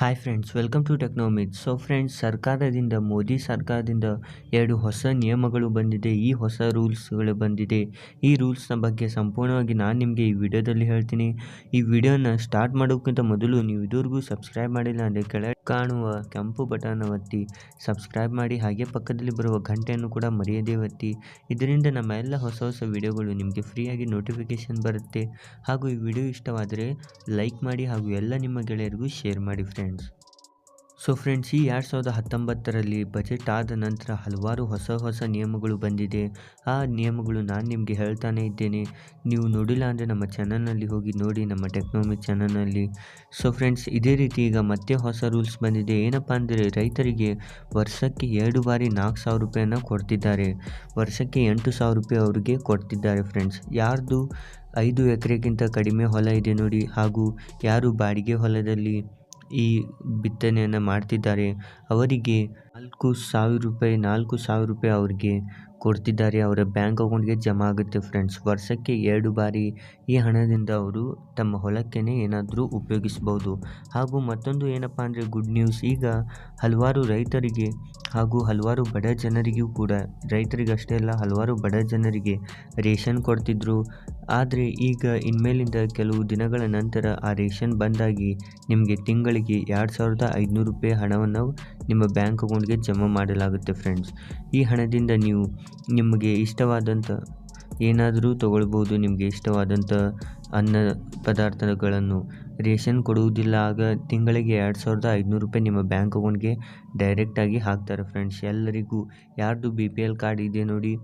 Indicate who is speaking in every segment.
Speaker 1: Hi friends welcome to Technomith so friends ಸರ್ಕಾರದಿಂದ, ಮೋದಿ ಸರ್ಕಾರದಿಂದ ಎರಡು ಹೊಸ ನಿಯಮಗಳು ಬಂದಿದೆ. ಈ ಹೊಸ ರೂಲ್ಸ್ಗಳು ಬಂದಿದೆ. ಈ ರೂಲ್ಸ್ನ ಬಗ್ಗೆ ಸಂಪೂರ್ಣವಾಗಿ ನಾನು ನಿಮಗೆ ಈ ವಿಡಿಯೋದಲ್ಲಿ ಹೇಳ್ತೀನಿ. ಈ ವಿಡಿಯೋನ ಸ್ಟಾರ್ಟ್ ಮಾಡೋಕ್ಕಿಂತ ಮೊದಲು ನೀವು ಇದುವರೆಗೂ ಸಬ್ಸ್ಕ್ರೈಬ್ ಮಾಡಿಲ್ಲ ಅಂದರೆ ಕೆಳಗೆ ಕಾಣುವ ಕೆಂಪು ಬಟನ್ ಒತ್ತಿ, ಸಬ್ಸ್ಕ್ರೈಬ್ ಮಾಡಿ ಹಾಗೆ ಪಕ್ಕದಲ್ಲಿ ಬರುವ ಗಂಟೆಯನ್ನು ಕೂಡ ಮರೆಯದೇ ಒತ್ತಿ. ಇದರಿಂದ ನಮ್ಮ ಎಲ್ಲ ಹೊಸ ಹೊಸ ವಿಡಿಯೋಗಳು ನಿಮಗೆ ಫ್ರೀಯಾಗಿ ನೋಟಿಫಿಕೇಷನ್ ಬರುತ್ತೆ. ಹಾಗೂ ಈ ವಿಡಿಯೋ ಇಷ್ಟವಾದರೆ ಲೈಕ್ ಮಾಡಿ ಹಾಗೂ ಎಲ್ಲ ನಿಮ್ಮ ಗೆಳೆಯರಿಗೂ ಶೇರ್ ಮಾಡಿ ಫ್ರೆಂಡ್ಸ್ ಸೊ ಫ್ರೆಂಡ್ಸ್, ಈ ಎರಡು ಸಾವಿರದ ಹತ್ತೊಂಬತ್ತರಲ್ಲಿ ಬಜೆಟ್ ಆದ ನಂತರ ಹಲವಾರು ಹೊಸ ಹೊಸ ನಿಯಮಗಳು ಬಂದಿದೆ. ಆ ನಿಯಮಗಳು ನಾನು ನಿಮಗೆ ಹೇಳ್ತಾನೆ ಇದ್ದೇನೆ. ನೀವು ನೋಡಿಲ್ಲ ಅಂದರೆ ನಮ್ಮ ಚಾನಲ್ನಲ್ಲಿ ಹೋಗಿ ನೋಡಿ, ನಮ್ಮ ಟೆಕ್ನಾಮಿ ಚಾನಲ್ನಲ್ಲಿ. ಸೊ ಫ್ರೆಂಡ್ಸ್, ಇದೇ ರೀತಿ ಈಗ ಮತ್ತೆ ಹೊಸ ರೂಲ್ಸ್ ಬಂದಿದೆ. ಏನಪ್ಪ ಅಂದರೆ ರೈತರಿಗೆ ವರ್ಷಕ್ಕೆ ಎರಡು ಬಾರಿ ನಾಲ್ಕು ಸಾವಿರ ರೂಪಾಯಿನ ಕೊಡ್ತಿದ್ದಾರೆ. ವರ್ಷಕ್ಕೆ ಎಂಟು ಸಾವಿರ ರೂಪಾಯಿ ಅವರಿಗೆ ಕೊಡ್ತಿದ್ದಾರೆ ಫ್ರೆಂಡ್ಸ್. ಯಾರ್ದು ಐದು ಎಕರೆಗಿಂತ ಕಡಿಮೆ ಹೊಲ ಇದೆ ನೋಡಿ. ಹಾಗೂ ಯಾರು ಬಾಡಿಗೆ ಹೊಲದಲ್ಲಿ ಈ ಬಿತ್ತನೆಯನ್ನು ಮಾಡ್ತಿದ್ದಾರೆ. ಅವರಿಗೆ ನಾಲ್ಕು ಸಾವಿರ ರೂಪಾಯಿ, ನಾಲ್ಕು ಸಾವಿರ ರೂಪಾಯಿ ಅವ್ರಿಗೆ ಕೊಡ್ತಿದ್ದಾರೆ. ಅವರ ಬ್ಯಾಂಕ್ ಅಕೌಂಟ್ಗೆ ಜಮಾ ಆಗುತ್ತೆ ಫ್ರೆಂಡ್ಸ್. ವರ್ಷಕ್ಕೆ ಎರಡು ಬಾರಿ ಈ ಹಣದಿಂದ ಅವರು ತಮ್ಮ ಹೊಲಕ್ಕೇ ಏನಾದರೂ ಉಪಯೋಗಿಸ್ಬೋದು. ಹಾಗೂ ಮತ್ತೊಂದು ಏನಪ್ಪ ಅಂದರೆ ಗುಡ್ ನ್ಯೂಸ್ ಈಗ ಹಲವಾರು ರೈತರಿಗೆ ಹಾಗೂ ಹಲವಾರು ಬಡ ಜನರಿಗೂ ಕೂಡ, ರೈತರಿಗಷ್ಟೇ ಅಲ್ಲ, ಹಲವಾರು ಬಡ ಜನರಿಗೆ ರೇಷನ್ ಕೊಡ್ತಿದ್ರು. ಆದರೆ ಈಗ ಇನ್ಮೇಲಿಂದ ಕೆಲವು ದಿನಗಳ ನಂತರ ಆ ರೇಷನ್ ಬಂದಾಗಿ ನಿಮಗೆ ತಿಂಗಳಿಗೆ ಎರಡು ಸಾವಿರದ ಐದುನೂರು ರೂಪಾಯಿ ಹಣವನ್ನು ನಿಮ್ಮ ಬ್ಯಾಂಕ್ ಅಕೌಂಟ್ಗೆ ಜಮಾ ಮಾಡಲಾಗುತ್ತೆ ಫ್ರೆಂಡ್ಸ್ ಈ ಹಣದಿಂದ ನೀವು ನಿಮಗೆ ಇಷ್ಟವಾದಂಥ ಏನಾದರೂ ತಗೊಳ್ಬೋದು. ನಿಮಗೆ ಇಷ್ಟವಾದಂಥ ಅನ್ನ ಪದಾರ್ಥಗಳನ್ನು ರೇಷನ್ ಕೊಡುವುದಿಲ್ಲ. ಆಗ ತಿಂಗಳಿಗೆ ಎರಡು ಸಾವಿರದ ಐದುನೂರು ರೂಪಾಯಿ ನಿಮ್ಮ ಬ್ಯಾಂಕ್ ಅಕೌಂಟ್ಗೆ ಡೈರೆಕ್ಟಾಗಿ ಹಾಕ್ತಾರೆ ಫ್ರೆಂಡ್ಸ್ ಎಲ್ಲರಿಗೂ ಯಾರ್ದು ಬಿ ಪಿ ಎಲ್ ಕಾರ್ಡ್ ಇದೆ ನೋಡಿ,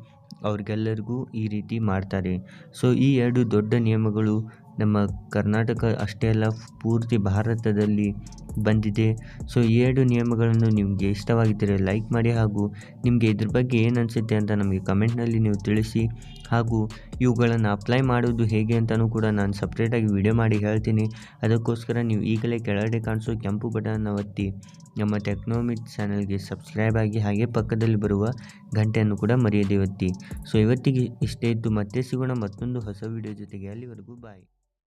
Speaker 1: ಅವ್ರಿಗೆಲ್ಲರಿಗೂ ಈ ರೀತಿ ಮಾಡ್ತಾರೆ. ಸೊ ಈ ಎರಡು ದೊಡ್ಡ ನಿಯಮಗಳು ನಮ್ಮ ಕರ್ನಾಟಕ ಅಷ್ಟೇ ಅಲ್ಲ, ಪೂರ್ತಿ ಭಾರತದಲ್ಲಿ ಬಂದಿದೆ. ಸೊ ಈ ಎರಡು ನಿಯಮಗಳನ್ನು ನಿಮಗೆ ಇಷ್ಟವಾಗಿದ್ದರೆ ಲೈಕ್ ಮಾಡಿ ಹಾಗೂ ನಿಮಗೆ ಇದ್ರ ಬಗ್ಗೆ ಏನು ಅನಿಸುತ್ತೆ ಅಂತ ನಮಗೆ ಕಮೆಂಟ್ನಲ್ಲಿ ನೀವು ತಿಳಿಸಿ ಹಾಗೂ ಇವುಗಳನ್ನು ಅಪ್ಲೈ ಮಾಡೋದು ಹೇಗೆ ಅಂತಲೂ ಕೂಡ ನಾನು ಸಪ್ರೇಟಾಗಿ ವಿಡಿಯೋ ಮಾಡಿ ಹೇಳ್ತೀನಿ. ಅದಕ್ಕೋಸ್ಕರ ನೀವು ಈಗಲೇ ಕೆಳಗಡೆ ಕಾಣಿಸೋ ಕೆಂಪು ಬಟನ್ನ ಒತ್ತಿ, ನಮ್ಮ ಟೆಕ್ನೋಮಿಕ್ ಚಾನಲ್ಗೆ ಸಬ್ಸ್ಕ್ರೈಬ್ ಆಗಿ ಹಾಗೆ ಪಕ್ಕದಲ್ಲಿ ಬರುವ ಗಂಟೆಯನ್ನು ಕೂಡ ಮರೆಯದೆ ಒತ್ತಿ. ಸೊ ಇವತ್ತಿಗೆ ಇಷ್ಟೇ ಇತ್ತು ಮತ್ತೆ ಸಿಗೋಣ ಮತ್ತೊಂದು ಹೊಸ ವಿಡಿಯೋ ಜೊತೆಗೆ. ಅಲ್ಲಿವರೆಗೂ ಬಾಯ್